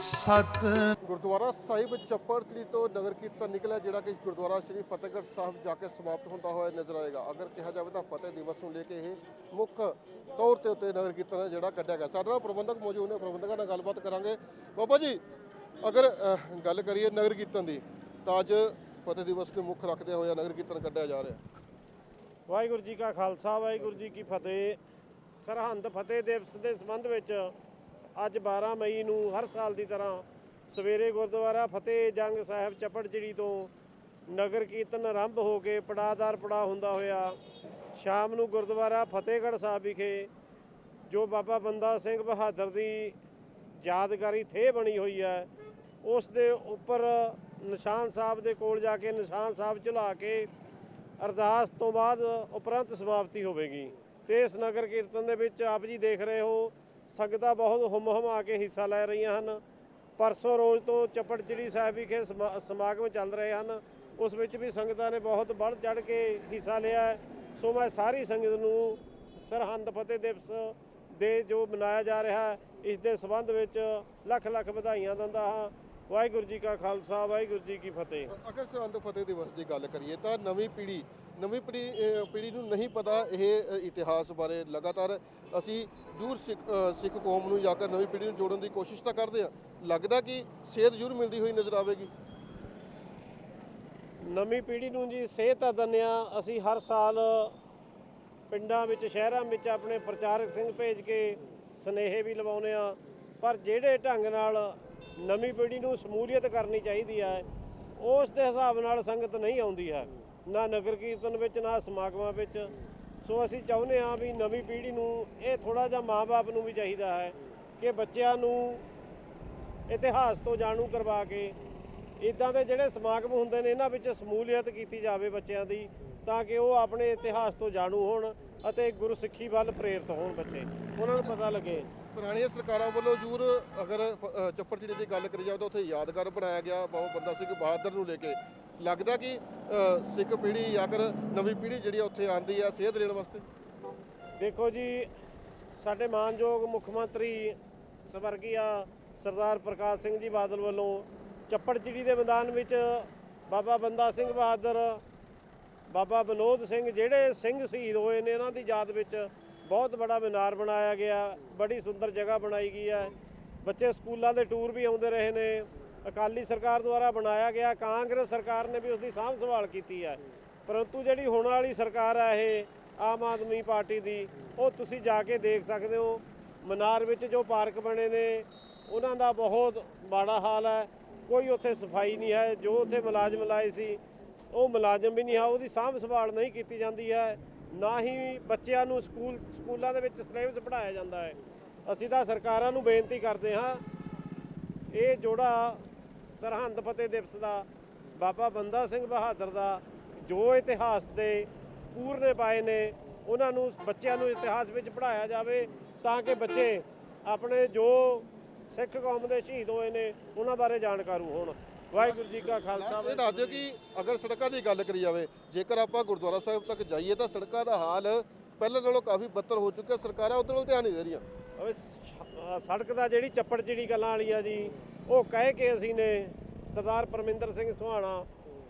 ਸਤ ਗੁਰਦੁਆਰਾ ਸਾਹਿਬ ਚੱਪੜਤਲੀ ਤੋਂ ਨਗਰ ਕੀਰਤਨ ਨਿਕਲਿਆ ਜਿਹੜਾ ਕਿ ਗੁਰਦੁਆਰਾ ਸ੍ਰੀ ਫਤਿਹਗੜ੍ਹ ਸਾਹਿਬ ਜਾ ਕੇ ਸਮਾਪਤ ਹੁੰਦਾ ਹੋਇਆ ਨਜ਼ਰ ਆਏਗਾ। ਅਗਰ ਕਿਹਾ ਜਾਵੇ ਤਾਂ ਫਤਿਹ ਦਿਵਸ ਨੂੰ ਲੈ ਕੇ ਇਹ ਮੁੱਖ ਤੌਰ ਤੇ ਉੱਤੇ ਨਗਰ ਕੀਰਤਨ ਜਿਹੜਾ ਕੱਢਿਆ ਗਿਆ। ਸਾਡੇ ਨਾਲ ਪ੍ਰਬੰਧਕ ਮੌਜੂਦ ਨੇ ਪ੍ਰਬੰਧਕਾਂ ਨਾਲ ਗੱਲਬਾਤ ਕਰਾਂਗੇ। ਬਾਬਾ ਜੀ ਅਗਰ ਗੱਲ ਕਰੀਏ ਨਗਰ ਕੀਰਤਨ ਦੀ ਤਾਂ ਅੱਜ ਫਤਿਹ ਦਿਵਸ ਨੂੰ ਮੁੱਖ ਰੱਖਦੇ ਹੋਏ ਨਗਰ ਕੀਰਤਨ ਕੱਢਿਆ ਜਾ ਰਿਹਾ। ਵਾਹਿਗੁਰੂ ਜੀ ਕਾ ਖਾਲਸਾ ਵਾਹਿਗੁਰੂ ਜੀ ਕੀ ਫਤਿਹ। ਸਰਹੰਦ ਫਤਿਹ ਦਿਵਸ ਦੇ ਸੰਬੰਧ ਵਿੱਚ ਅੱਜ 12 ਮਈ ਨੂੰ ਹਰ ਸਾਲ ਦੀ ਤਰ੍ਹਾਂ ਸਵੇਰੇ ਗੁਰਦੁਆਰਾ ਫਤਿਹ ਜੰਗ ਸਾਹਿਬ ਚੱਪੜਚਿੜੀ ਤੋਂ ਨਗਰ ਕੀਰਤਨ ਆਰੰਭ ਹੋ ਕੇ ਪੜਾਦਾਰ ਪੜਾ ਹੁੰਦਾ ਹੋਇਆ, ਸ਼ਾਮ ਨੂੰ ਗੁਰਦੁਆਰਾ ਫਤਿਹਗੜ੍ਹ ਸਾਹਿਬ ਵਿਖੇ ਜੋ ਬਾਬਾ ਬੰਦਾ ਸਿੰਘ ਬਹਾਦਰ ਦੀ ਯਾਦਗਾਰੀ ਥੇ ਬਣੀ ਹੋਈ ਹੈ, ਉਸ ਦੇ ਉੱਪਰ ਨਿਸ਼ਾਨ ਸਾਹਿਬ ਦੇ ਕੋਲ ਜਾ ਕੇ ਨਿਸ਼ਾਨ ਸਾਹਿਬ ਝੁਲਾ ਕੇ ਅਰਦਾਸ ਤੋਂ ਬਾਅਦ ਉਪਰੰਤ ਸਮਾਪਤੀ ਹੋਵੇਗੀ। ਤੇ ਇਸ ਨਗਰ ਕੀਰਤਨ ਦੇ ਵਿੱਚ ਆਪ ਜੀ ਦੇਖ ਰਹੇ ਹੋ ਸੰਗਤਾਂ ਬਹੁਤ ਹੁਮ ਹੁਮਾ ਕੇ ਹਿੱਸਾ ਲੈ ਰਹੀਆਂ ਹਨ। ਪਰਸੋਂ ਰੋਜ਼ ਤੋਂ ਚੱਪੜਚਿੜੀ ਸਾਹਿਬ ਵਿਖੇ ਸਮਾ- ਸਮਾਗਮ ਚੱਲ ਰਹੇ ਹਨ। ਉਸ ਵਿੱਚ ਵੀ ਸੰਗਤਾਂ ਨੇ ਬਹੁਤ ਵੱਧ ਚੜ ਕੇ ਹਿੱਸਾ ਲਿਆ ਹੈ। ਸੋ ਮੈਂ ਸਾਰੀ ਸੰਗਤ ਨੂੰ ਸਰਹੰਦ ਫਤਿਹ ਦਿਵਸ ਦੇ ਜੋ ਮਨਾਇਆ ਜਾ ਰਿਹਾ ਹੈ, ਇਸ ਦੇ ਸੰਬੰਧ ਵਿੱਚ ਲੱਖ ਲੱਖ ਵਧਾਈਆਂ ਦਿੰਦਾ ਹਾਂ। ਵਾਹਿਗੁਰੂ ਜੀ ਕਾ ਖਾਲਸਾ ਵਾਹਿਗੁਰੂ ਜੀ ਕੀ ਫਤਿਹ। ਅਗਰ ਸਰਹੰਦ ਫਤਿਹ ਦਿਵਸ ਦੀ ਗੱਲ ਕਰੀਏ ਤਾਂ ਨਵੀਂ ਪੀੜ੍ਹੀ ਨਵੀਂ ਪੀੜ੍ਹੀ ਨੂੰ ਨਹੀਂ ਪਤਾ ਇਹ ਇਤਿਹਾਸ ਬਾਰੇ ਲਗਾਤਾਰ ਅਸੀਂ ਜੂਰ ਸਿੱਖ ਸਿੱਖ ਕੌਮ ਨੂੰ ਜਾ ਕੇ ਨਵੀਂ ਪੀੜ੍ਹੀ ਨੂੰ ਜੋੜਨ ਦੀ ਕੋਸ਼ਿਸ਼ ਤਾਂ ਕਰਦੇ ਹਾਂ। ਲੱਗਦਾ ਕਿ ਸੇਧ ਜ਼ਰੂਰ ਮਿਲਦੀ ਹੋਈ ਨਜ਼ਰ ਆਵੇਗੀ। ਨਵੀਂ ਪੀੜ੍ਹੀ ਨੂੰ ਜੀ ਸਿਹਤ ਤਾਂ ਹਾਂ। ਅਸੀਂ ਹਰ ਸਾਲ ਪਿੰਡਾਂ ਵਿੱਚ ਸ਼ਹਿਰਾਂ ਵਿੱਚ ਆਪਣੇ ਪ੍ਰਚਾਰਕ ਸਿੰਘ ਭੇਜ ਕੇ ਸਨੇਹੇ ਵੀ ਲਵਾਉਂਦੇ ਆ ਪਰ ਜਿਹੜੇ ਢੰਗ ਨਾਲ ਨਵੀਂ ਪੀੜ੍ਹੀ ਨੂੰ ਸਮੂਲੀਅਤ ਕਰਨੀ ਚਾਹੀਦੀ ਹੈ ਉਸ ਦੇ ਹਿਸਾਬ ਨਾਲ ਸੰਗਤ ਨਹੀਂ ਆਉਂਦੀ ਹੈ ਨਾ ਨਗਰ ਕੀਰਤਨ ਵਿੱਚ, ਨਾ ਸਮਾਗਮਾਂ ਵਿੱਚ। ਸੋ ਅਸੀਂ ਚਾਹੁੰਦੇ ਹਾਂ ਵੀ ਨਵੀਂ ਪੀੜ੍ਹੀ ਨੂੰ ਇਹ ਥੋੜਾ ਜਿਹਾ ਮਾਪੇ ਨੂੰ ਵੀ ਚਾਹੀਦਾ ਹੈ ਕਿ ਬੱਚਿਆਂ ਨੂੰ ਇਤਿਹਾਸ ਤੋਂ ਜਾਣੂ ਕਰਵਾ ਕੇ ਇਦਾਂ ਦੇ ਜਿਹੜੇ ਸਮਾਗਮ ਹੁੰਦੇ ਨੇ ਇਹਨਾਂ ਵਿੱਚ ਸਮੂਲੀਅਤ ਕੀਤੀ ਜਾਵੇ ਬੱਚਿਆਂ ਦੀ ਤਾਂ ਕਿ ਉਹ ਆਪਣੇ ਇਤਿਹਾਸ ਤੋਂ ਜਾਣੂ ਹੋਣ ਅਤੇ ਗੁਰਸਿੱਖੀ ਵੱਲ ਪ੍ਰੇਰਿਤ ਹੋਣ ਬੱਚੇ। ਉਹਨਾਂ ਨੂੰ ਪਤਾ ਲੱਗੇ। ਪੁਰਾਣੀਆਂ ਸਰਕਾਰਾਂ ਵੱਲੋਂ ਜ਼ਰੂਰ ਅਗਰ ਅ, ਚੱਪੜਚਿੜੀ ਦੀ ਗੱਲ ਕਰੀ ਜਾਵੇ ਤਾਂ ਉੱਥੇ ਯਾਦਗਾਰ ਬਣਾਇਆ ਗਿਆ ਬਾਬਾ ਬੰਦਾ ਸਿੰਘ ਬਹਾਦਰ ਨੂੰ ਲੈ ਕੇ। ਲੱਗਦਾ ਕਿ ਸਿੱਖ ਪੀੜ੍ਹੀ ਜਾਂ ਫਿਰ ਨਵੀਂ ਪੀੜ੍ਹੀ ਜਿਹੜੀ ਉੱਥੇ ਆਂਦੀ ਆ ਸੇਧ ਲੈਣ ਵਾਸਤੇ? ਦੇਖੋ ਜੀ ਸਾਡੇ ਮਾਨਯੋਗ ਮੁੱਖ ਮੰਤਰੀ ਸਵਰਗੀਆ ਸਰਦਾਰ ਪ੍ਰਕਾਸ਼ ਸਿੰਘ ਜੀ ਬਾਦਲ ਵੱਲੋਂ ਚੱਪੜਚਿੜੀ ਦੇ ਮੈਦਾਨ ਵਿੱਚ ਬਾਬਾ ਬੰਦਾ ਸਿੰਘ ਬਹਾਦਰ, ਬਾਬਾ ਵਿਨੋਦ ਸਿੰਘ ਜਿਹੜੇ ਸਿੰਘ ਸ਼ਹੀਦ ਹੋਏ ਨੇ, ਇਹਨਾਂ ਦੀ ਯਾਦ ਵਿੱਚ ਬਹੁਤ ਬੜਾ ਮੀਨਾਰ ਬਣਾਇਆ ਗਿਆ, ਬੜੀ ਸੁੰਦਰ ਜਗ੍ਹਾ ਬਣਾਈ ਗਈ ਹੈ। ਬੱਚੇ ਸਕੂਲਾਂ ਦੇ ਟੂਰ ਵੀ ਆਉਂਦੇ ਰਹੇ ਨੇ। ਅਕਾਲੀ ਸਰਕਾਰ ਦੁਆਰਾ ਬਣਾਇਆ ਗਿਆ, ਕਾਂਗਰਸ ਸਰਕਾਰ ਨੇ ਵੀ ਉਸ ਦੀ ਸਾਂਭ ਸੰਭਾਲ ਕੀਤੀ ਹੈ। ਪਰੰਤੂ ਜਿਹੜੀ ਹੁਣ ਵਾਲੀ ਸਰਕਾਰ ਹੈ ਇਹ, ਆਮ ਆਦਮੀ ਪਾਰਟੀ ਦੀ, ਉਹ ਤੁਸੀਂ ਜਾ ਕੇ ਦੇਖ ਸਕਦੇ ਹੋ। ਮਨਾਰ ਵਿੱਚ ਜੋ ਪਾਰਕ ਬਣੇ ਨੇ, ਉਹਨਾਂ ਦਾ ਬਹੁਤ ਮਾੜਾ ਹਾਲ ਹੈ। ਕੋਈ ਉੱਥੇ ਸਫ਼ਾਈ ਨਹੀਂ ਹੈ, ਜੋ ਉੱਥੇ ਮੁਲਾਜ਼ਮ ਲਾਏ ਸੀ, ਉਹ ਮੁਲਾਜ਼ਮ ਵੀ ਨਹੀਂ ਹੈ, ਉਹਦੀ ਸਾਂਭ ਸੰਭਾਲ ਨਹੀਂ ਕੀਤੀ ਜਾਂਦੀ ਹੈ, ਨਾ ਹੀ ਬੱਚਿਆਂ ਨੂੰ ਸਕੂਲ, ਸਕੂਲਾਂ ਦੇ ਵਿੱਚ ਸਿਲੇਬਸ ਪੜ੍ਹਾਇਆ ਜਾਂਦਾ ਹੈ। ਅਸੀਂ ਤਾਂ ਸਰਕਾਰਾਂ ਨੂੰ ਬੇਨਤੀ ਕਰਦੇ ਹਾਂ, ਇਹ ਜੋੜਾ ਸਰਹੰਦ ਫਤਿਹ ਦਿਵਸ ਦਾ, ਬਾਬਾ ਬੰਦਾ ਸਿੰਘ ਬਹਾਦਰ ਦਾ ਜੋ ਇਤਿਹਾਸ ਦੇ ਪੂਰਨੇ ਪਾਏ ਨੇ, ਉਹਨਾਂ ਨੂੰ, ਬੱਚਿਆਂ ਨੂੰ ਇਤਿਹਾਸ ਵਿੱਚ ਪੜ੍ਹਾਇਆ ਜਾਵੇ, ਤਾਂ ਕਿ ਬੱਚੇ ਆਪਣੇ ਜੋ ਸਿੱਖ ਕੌਮ ਦੇ ਸ਼ਹੀਦ ਹੋਏ ਨੇ ਉਹਨਾਂ ਬਾਰੇ ਜਾਣਕਾਰੂ ਹੋਣ। ਵਾਹਿਗੁਰੂ ਜੀ ਕਾ ਖਾਲਸਾ ਇਹ ਦੱਸ ਦਿਓ ਕਿ ਅਗਰ ਸੜਕਾਂ ਦੀ ਗੱਲ ਕਰੀ ਜਾਵੇ ਜੇਕਰ ਆਪਾਂ ਗੁਰਦੁਆਰਾ ਸਾਹਿਬ ਤੱਕ ਜਾਈਏ ਤਾਂ ਸੜਕਾਂ ਦਾ ਹਾਲ ਪਹਿਲਾਂ ਨਾਲੋਂ ਕਾਫੀ ਬੱਤਰ ਹੋ ਚੁੱਕਿਆ ਸਰਕਾਰਾਂ ਉਧਰ ਵੱਲ ਧਿਆਨ ਨਹੀਂ ਦੇ ਰਹੀਆਂ। ਓਏ ਸੜਕ ਦਾ ਜਿਹੜੀ ਚੱਪੜ ਚਿੜੀ ਗੱਲਾਂ ਵਾਲੀ ਆ ਜੀ ਉਹ ਕਹਿ ਕੇ ਅਸੀਂ ਨੇ ਸਰਦਾਰ ਪਰਮਿੰਦਰ ਸਿੰਘ ਸੁਹਾਣਾ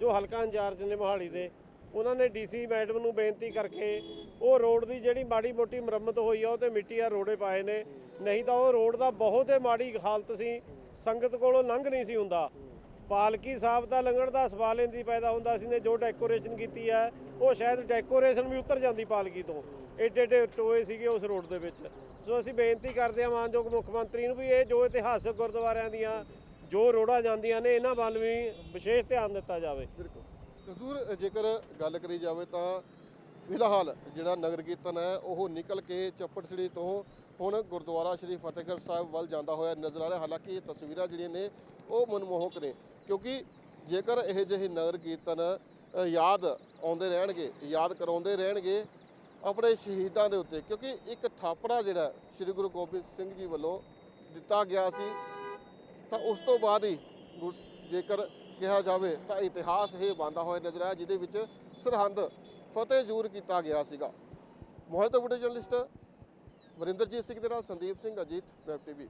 ਜੋ ਹਲਕਾ ਇੰਚਾਰਜ ਨੇ ਮੋਹਾਲੀ ਦੇ ਉਹਨਾਂ ਨੇ ਡੀਸੀ ਮੈਡਮ ਨੂੰ ਬੇਨਤੀ ਕਰਕੇ ਉਹ ਰੋਡ ਦੀ ਜਿਹੜੀ ਮਾੜੀ ਮੋਟੀ ਮੁਰੰਮਤ ਹੋਈ ਆ ਉਹ ਤੇ ਮਿੱਟੀ ਆ ਰੋੜੇ ਪਾਏ ਨੇ। ਨਹੀਂ ਤਾਂ ਉਹ ਰੋਡ ਦਾ ਬਹੁਤ ਹੀ ਮਾੜੀ ਹਾਲਤ ਸੀ। ਸੰਗਤ ਕੋਲੋਂ ਲੰਘ ਨਹੀਂ ਸੀ ਹੁੰਦਾ। ਪਾਲਕੀ ਸਾਹਿਬ ਦਾ ਲੰਘਣ ਦਾ ਸਵਾਲ ਇੰਦੀ ਪੈਦਾ ਹੁੰਦਾ ਸੀ ਨੇ ਜੋ ਡੈਕੋਰੇਸ਼ਨ ਕੀਤੀ ਹੈ, ਉਹ ਸ਼ਾਇਦ ਡੈਕੋਰੇਸ਼ਨ ਵੀ ਉਤਰ ਜਾਂਦੀ ਪਾਲਕੀ ਤੋਂ। ਏਡੇ ਏਡੇ ਟੋਏ ਸੀਗੇ ਉਸ ਰੋਡ ਦੇ ਵਿੱਚ। ਸੋ ਅਸੀਂ ਬੇਨਤੀ ਕਰਦੇ ਹਾਂ ਮਾਨਯੋਗ ਮੁੱਖ ਮੰਤਰੀ ਨੂੰ ਵੀ ਇਹ ਜੋ ਇਤਿਹਾਸਕ ਗੁਰਦੁਆਰਿਆਂ ਦੀਆਂ ਜੋ ਰੋੜਾਂ ਜਾਂਦੀਆਂ ਨੇ, ਇਹਨਾਂ ਵੱਲ ਵੀ ਵਿਸ਼ੇਸ਼ ਧਿਆਨ ਦਿੱਤਾ ਜਾਵੇ। ਬਿਲਕੁਲ। ਹਜ਼ੂਰ ਜੇਕਰ ਗੱਲ ਕਰੀ ਜਾਵੇ ਤਾਂ ਫਿਲਹਾਲ ਜਿਹੜਾ ਨਗਰ ਕੀਰਤਨ ਹੈ, ਉਹ ਨਿਕਲ ਕੇ ਚੱਪੜਸੜੀ ਤੋਂ ਹੁਣ ਗੁਰਦੁਆਰਾ ਸ਼੍ਰੀ ਫਤਿਹਗੜ੍ਹ ਸਾਹਿਬ ਵੱਲ ਜਾਂਦਾ ਹੋਇਆ ਨਜ਼ਰ ਆ ਰਿਹਾ। ਹਾਲਾਂਕਿ ਇਹ ਤਸਵੀਰਾਂ ਜਿਹੜੀਆਂ ਨੇ, ਉਹ ਮਨਮੋਹਕ ਨੇ ਕਿਉਂਕਿ ਜੇਕਰ ਇਹ ਜਿਹੇ ਨਗਰ ਕੀਰਤਨ ਯਾਦ ਆਉਂਦੇ ਰਹਿਣਗੇ, ਯਾਦ ਕਰਾਉਂਦੇ ਰਹਿਣਗੇ ਆਪਣੇ ਸ਼ਹੀਦਾਂ ਦੇ ਉੱਤੇ, ਕਿਉਂਕਿ ਇੱਕ ਥਾਪੜਾ ਜਿਹੜਾ ਸ੍ਰੀ ਗੁਰੂ ਗੋਬਿੰਦ ਸਿੰਘ ਜੀ ਵੱਲੋਂ ਦਿੱਤਾ ਗਿਆ ਸੀ, ਤਾਂ ਉਸ ਤੋਂ ਬਾਅਦ ਹੀ ਗੁ- ਜੇਕਰ ਕਿਹਾ ਜਾਵੇ ਤਾਂ ਇਤਿਹਾਸ ਇਹ ਬਣਦਾ ਹੋਇਆ ਨਜ਼ਰ ਆਇਆ, ਜਿਹਦੇ ਵਿੱਚ ਸਰਹੰਦ ਫਤਿਹ ਜ਼ੂਰ ਕੀਤਾ ਗਿਆ ਸੀਗਾ। ਮੋਹਿਤ ਵੀਡੀਓ ਜਰਨਲਿਸਟ ਵਰਿੰਦਰਜੀਤ ਸਿੰਘ ਦੇ ਨਾਲ ਸੰਦੀਪ ਸਿੰਘ ਅਜੀਤ ਵੈਬ ਟੀਵੀ।